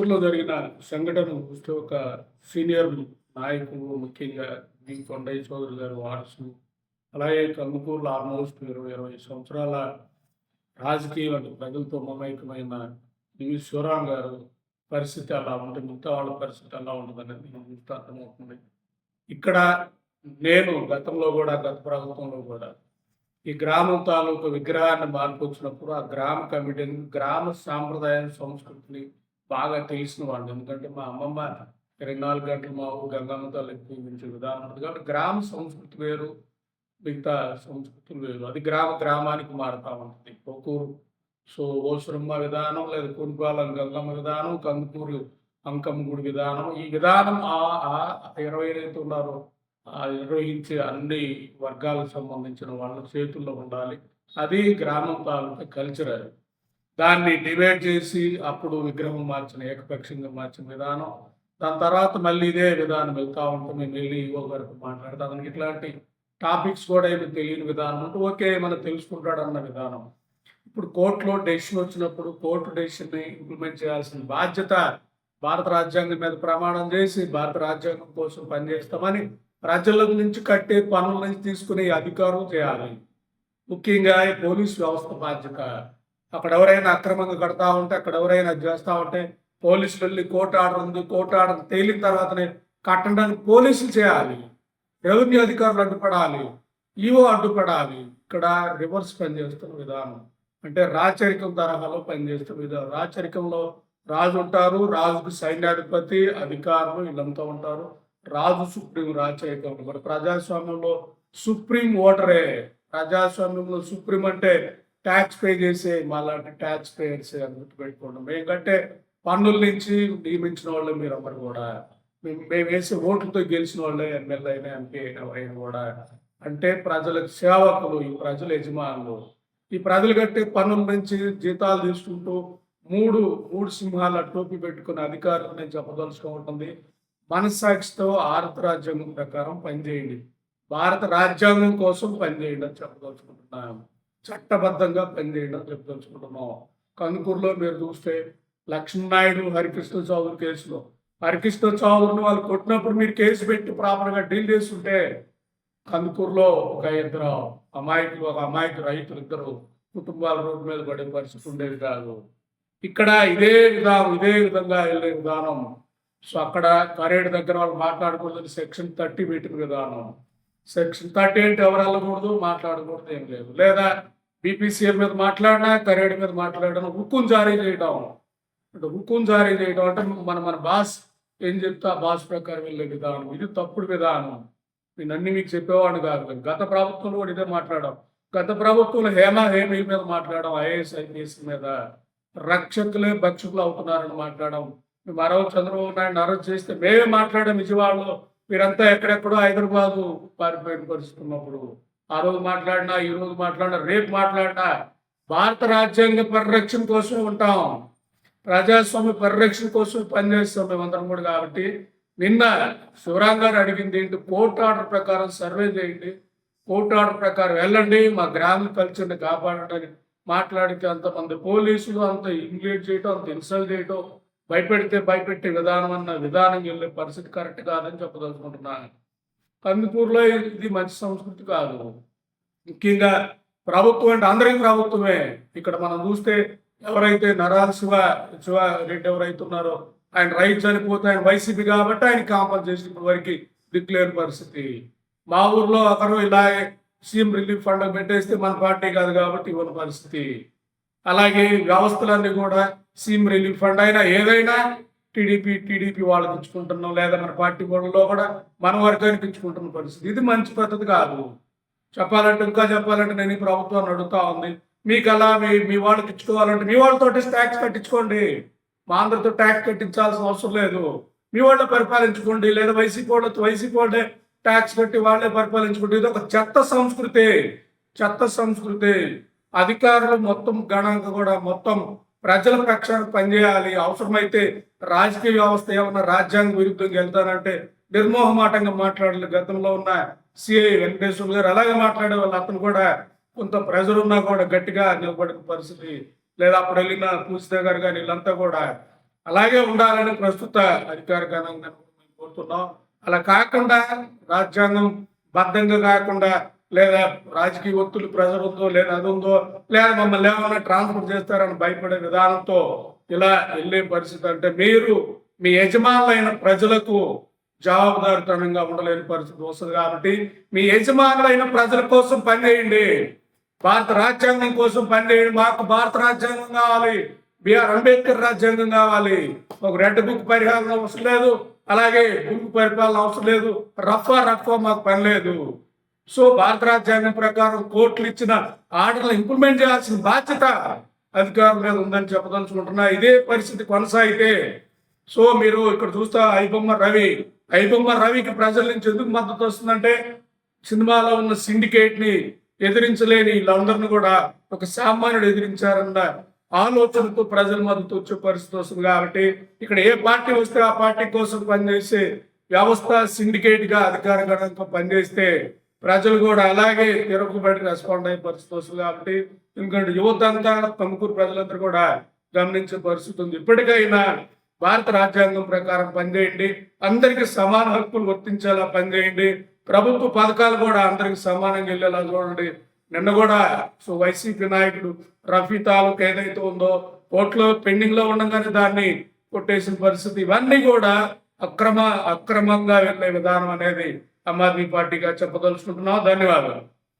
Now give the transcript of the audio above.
ఊర్లో జరిగిన సంఘటన చూస్తే ఒక సీనియర్ నాయకులు ముఖ్యంగా వి కొండయ్య చౌదరి గారు వారసు అలాగే కందుకూరులో ఆల్మోస్ట్ ఇరవై ఇరవై సంవత్సరాల రాజకీయ ప్రజలతో మమైకమైన డివి శివరాం గారు పరిస్థితి అలా ఉంటుంది మిగతా వాళ్ళ పరిస్థితి అలా ఉంటుంది నేను అర్థమవుతుంది. ఇక్కడ నేను గతంలో కూడా గత ప్రభుత్వంలో కూడా ఈ గ్రామం తాలూకు విగ్రహాన్ని మార్పు వచ్చినప్పుడు ఆ గ్రామ కమిటీని గ్రామ సాంప్రదాయ సంస్కృతిని బాగా తెలిసిన వాళ్ళు. ఎందుకంటే మా అమ్మమ్మ ఇరవై నాలుగు గంటలు మా ఊరు గంగమ్మతో లెక్కించే విధానం ఉంటుంది. కాబట్టి గ్రామ సంస్కృతి వేరు మిగతా సంస్కృతులు వేరు. అది గ్రామ గ్రామానికి మారుతా ఉంటుంది. పొక్కూరు సో ఓసురమ్మ విధానం లేదా కునిపాలెం గంగమ్మ విధానం కందుకూరు అంకమ్మ గుడి విధానం ఈ విధానం ఆ ఇరవై ఏదైతే ఉన్నారో ఆ నిర్వహించే అన్ని వర్గాలకు సంబంధించిన వాళ్ళ చేతుల్లో ఉండాలి. అది గ్రామం తాలూకా కల్చర్ అది. దాన్ని డివైడ్ చేసి అప్పుడు విగ్రహం మార్చిన ఏకపక్షంగా మార్చిన విధానం. దాని తర్వాత మళ్ళీ ఇదే విధానం వెళ్తూ ఉంటాం మేము వెళ్ళి ఈవో గారికి మాట్లాడతాం అతనికి ఇట్లాంటి టాపిక్స్ కూడా ఏమి తెలియని విధానం ఉంటే ఓకే మనం తెలుసుకుంటాడు అన్న విధానం. ఇప్పుడు కోర్టులో డెసిషన్ వచ్చినప్పుడు కోర్టు డెసిషన్ని ఇంప్లిమెంట్ చేయాల్సిన బాధ్యత భారత రాజ్యాంగం మీద ప్రమాణం చేసి భారత రాజ్యాంగం కోసం పనిచేస్తామని ప్రజల నుంచి కట్టే పనుల నుంచి తీసుకునే అధికారం చేయాలి. ముఖ్యంగా ఈ పోలీస్ వ్యవస్థ బాధ్యత. అక్కడ ఎవరైనా అక్రమంగా కడతా ఉంటే అక్కడ ఎవరైనా చేస్తూ ఉంటే పోలీసులు వెళ్ళి కోర్టు ఆర్డర్ ఉంది కోర్టు ఆర్డర్ తేలిన తర్వాతనే కట్టడానికి పోలీసులు చేయాలి. రెవెన్యూ అధికారులు అడ్డుపడాలి. ఈవో అడ్డుపడాలి. ఇక్కడ రివర్స్ పనిచేస్తున్న విధానం. అంటే రాచరికం తరహాలో పనిచేస్తున్న విధానం. రాచరికంలో రాజు ఉంటారు రాజుకు సైన్యాధిపతి అధికారులు వీళ్ళంతా ఉంటారు. రాజు సుప్రీం రాచరికం మరి ప్రజాస్వామ్యంలో సుప్రీం ఓటరే. ప్రజాస్వామ్యంలో సుప్రీం అంటే ట్యాక్స్ పే చేసే మాలాంటి ట్యాక్స్ పేయర్స్ అని గుర్తుపెట్టుకోండి మేము కంటే పన్నుల నుంచి నియమించిన వాళ్ళే మీరు అందరు కూడా. మేము మేము వేసే ఓట్లతో గెలిచిన వాళ్ళే ఎమ్మెల్యే అయినా ఎంపీ అయినా అయినా కూడా. అంటే ప్రజలకు సేవకులు ఈ ప్రజల యజమానులు. ఈ ప్రజలు కట్టే పన్నుల నుంచి జీతాలు తీసుకుంటూ మూడు మూడు సింహాల టోపీ పెట్టుకున్న అధికారులు నేను చెప్పదలుచుకుంటుంది మనస్సాక్షితో భారత రాజ్యాంగం ప్రకారం పనిచేయండి. భారత రాజ్యాంగం కోసం పనిచేయండి అని చెప్పదలుచుకుంటున్నాను. చట్టబద్ధంగా పనిచేయడం అని చెప్పదలుచుకుంటున్నాం కందుకూరులో మీరు చూస్తే లక్ష్మీనాయుడు హరికృష్ణ చౌదరి కేసులో. హరికృష్ణ చౌదరిని వాళ్ళు కొట్టినప్పుడు మీరు కేసు పెట్టి ప్రాపర్గా డీల్ చేస్తుంటే కందుకూరులో ఒక ఇద్దరు అమాయకులు ఒక అమాయకు రైతులు ఇద్దరు కుటుంబాల రోడ్డు మీద పడే పరిస్థితి ఉండేది కాదు. ఇక్కడ ఇదే విధానం ఇదే విధంగా వెళ్ళే విధానం. సో అక్కడ కరేడు దగ్గర వాళ్ళు మాట్లాడకూడదు సెక్షన్ థర్టీ పెట్టిన విధానం. సెక్షన్ థర్టీ ఎయిట్ ఎవరు వెళ్ళకూడదు మాట్లాడకూడదు ఏం లేదు. లేదా బీపీసీఎల్ మీద మాట్లాడినా కరేడ్ మీద మాట్లాడినా హుక్కును జారీ చేయడం అంటే హుక్కును జారీ చేయడం అంటే మన మన బాస్ ఏం చెప్తే ఆ బాస్ ప్రకారం వెళ్ళే విధానం. ఇది తప్పుడు విధానం. నేను అన్ని మీకు చెప్పేవాడిని కాదు గత ప్రభుత్వంలో కూడా ఇదే మాట్లాడాం. గత ప్రభుత్వంలో హేమ హేమి మీద మాట్లాడడం ఐఏఎస్ ఐపీఎస్ మీద. రక్షకులే భక్షకులు అవుతున్నారని మాట్లాడడం మేము చంద్రబాబు నాయుడు అరెస్ట్ చేస్తే మేమే మాట్లాడాం విజయవాడలో మీరంతా ఎక్కడెక్కడో హైదరాబాదు పారిపోయిన పరిస్థితి ఉన్నప్పుడు ఆ రోజు మాట్లాడినా ఈ రోజు మాట్లాడినా రేపు మాట్లాడినా భారత రాజ్యాంగ పరిరక్షణ కోసం ఉంటాం. ప్రజాస్వామ్య పరిరక్షణ కోసం పనిచేస్తాం మేమందరం కూడా కాబట్టి నిన్న శివరాం గారు అడిగింది ఏంటి కోర్టు ఆర్డర్ ప్రకారం సర్వే చేయండి కోర్టు ఆర్డర్ ప్రకారం వెళ్ళండి మా గ్రామ కల్చర్ని కాపాడటానికి మాట్లాడితే అంతమంది పోలీసులు అంత ఇంగ్లీష్ చేయటం అంత ఇన్సల్ట్ చేయటం భయపెడితే భయపెట్టే విధానం అన్న విధానం వెళ్ళే పరిస్థితి కరెక్ట్ కాదని చెప్పదలుచుకుంటున్నాను కందుకూరులో ఇది మంచి సంస్కృతి కాదు. ముఖ్యంగా ప్రభుత్వం అంటే అందరికీ ప్రభుత్వమే. ఇక్కడ మనం చూస్తే ఎవరైతే నరాల శివ శివ రెడ్డి ఎవరైతే ఉన్నారో ఆయన రైట్ చనిపోతే ఆయన వైసీపీ కాబట్టి ఆయన కాంపన్సేషన్ ఇప్పటి వరకు దిక్కులేని పరిస్థితి. మా ఊర్లో ఒకరు ఇలా సీఎం రిలీఫ్ ఫండ్ పెట్టేస్తే మన పార్టీ కాదు కాబట్టి ఇవ్వని పరిస్థితి. అలాగే వ్యవస్థలన్నీ కూడా సీమ్ రిలీఫ్ ఫండ్ అయినా ఏదైనా టీడీపీ టీడీపీ వాళ్ళకి ఇచ్చుకుంటున్నాం లేదా మన పార్టీ గోడల్లో కూడా మన వర్గానికి ఇచ్చుకుంటున్న పరిస్థితి. ఇది మంచి పద్ధతి కాదు. చెప్పాలంటే ఇంకా చెప్పాలంటే నేను ఈ ప్రభుత్వాన్ని అడుగుతా ఉంది. మీకు అలా మీ మీ వాళ్ళకి ఇచ్చుకోవాలంటే మీ వాళ్ళతో ట్యాక్స్ కట్టించుకోండి. మా అందరితో ట్యాక్స్ కట్టించాల్సిన అవసరం లేదు. మీ వాళ్ళే పరిపాలించుకోండి లేదా వైసీపీ వాళ్ళతో వైసీపీ వాళ్ళే ట్యాక్స్ కట్టి వాళ్ళే పరిపాలించుకోండి. ఇది ఒక చెత్త సంస్కృతి. చెత్త సంస్కృతి. అధికారులు మొత్తం గణాంక కూడా మొత్తం ప్రజల పక్షాన పనిచేయాలి. అవసరమైతే రాజకీయ వ్యవస్థ ఏమన్నా రాజ్యాంగ విరుద్ధంగా వెళ్తానంటే నిర్మోహమాటంగా మాట్లాడాలి గతంలో ఉన్న సిఐ వెంకటేశ్వర గారు. అలాగే మాట్లాడే వాళ్ళు అతను కూడా కొంత ప్రెజర్ ఉన్నా కూడా గట్టిగా నిలబడిన పరిస్థితి. లేదా అప్పుడు వెళ్ళిన పూజిత గారు కానీ వీళ్ళంతా కూడా అలాగే ఉండాలని ప్రస్తుత అధికార గణంగా మేము కోరుతున్నాం. అలా కాకుండా రాజ్యాంగం బద్ధంగా కాకుండా లేదా రాజకీయ ఒత్తులు ప్రెషర్ ఉందో లేదా అది ఉందో లేదా మమ్మల్ని ఏమైనా ట్రాన్స్ఫర్ చేస్తారని భయపడే విధానంతో ఇలా వెళ్ళే పరిస్థితి అంటే మీరు మీ యజమానులైన ప్రజలకు జవాబుదారితనంగా ఉండలేని పరిస్థితి వస్తుంది కాబట్టి మీ యజమానులైన ప్రజల కోసం పనిచేయండి భారత రాజ్యాంగం కోసం పనిచేయండి మాకు భారత రాజ్యాంగం కావాలి. బిఆర్ అంబేద్కర్ రాజ్యాంగం కావాలి. ఒక రెడ్ బుక్ పరిహారం అవసరం లేదు. అలాగే గుంపు పరిపాలన అవసరం లేదు. రఫా రఫా మాకు పని లేదు. సో భారత రాజ్యాంగం ప్రకారం కోర్టులు ఇచ్చిన ఆర్డర్లు ఇంప్లిమెంట్ చేయాల్సిన బాధ్యత అధికారుల మీద ఉందని చెప్పదలుచుకుంటున్నా. ఇదే పరిస్థితి కొనసాగితే సో మీరు ఇక్కడ చూస్తా ఐబొమ్మ రవి. ఐబొమ్మ రవికి ప్రజల నుంచి ఎందుకు మద్దతు వస్తుందంటే సినిమాలో ఉన్న సిండికేట్ని ఎదిరించలేని వీళ్ళందరిని కూడా ఒక సామాన్యుడు ఎదిరించారన్న ఆలోచనతో ప్రజల మద్దతు వచ్చే పరిస్థితి వస్తుంది కాబట్టి ఇక్కడ ఏ పార్టీ వస్తే ఆ పార్టీ కోసం పనిచేసే వ్యవస్థ సిండికేట్గా అధికార గణంతో పనిచేస్తే ప్రజలు కూడా అలాగే తిరుగుబడి రెస్పాండ్ అయ్యే పరిస్థితి వస్తుంది కాబట్టి ఎందుకంటే యువత అంతా తమకూరు ప్రజలందరూ కూడా గమనించే పరిస్థితి ఉంది. ఇప్పటికైనా భారత రాజ్యాంగం ప్రకారం పనిచేయండి అందరికీ సమాన హక్కులు వర్తించేలా పనిచేయండి ప్రభుత్వ పథకాలు కూడా అందరికి సమానంగా వెళ్ళేలా చూడండి. నిన్న కూడా సో వైసీపీ నాయకుడు రఫీ తాలూకు ఏదైతే ఉందో కోర్టులో పెండింగ్లో ఉండగానే దాన్ని కొట్టేసిన పరిస్థితి. ఇవన్నీ కూడా అక్రమ అక్రమంగా వెళ్ళే విధానం అనేది ఆమ్ ఆద్మీ పార్టీగా చెప్పదలుచుకుంటున్నాం. ధన్యవాదాలు.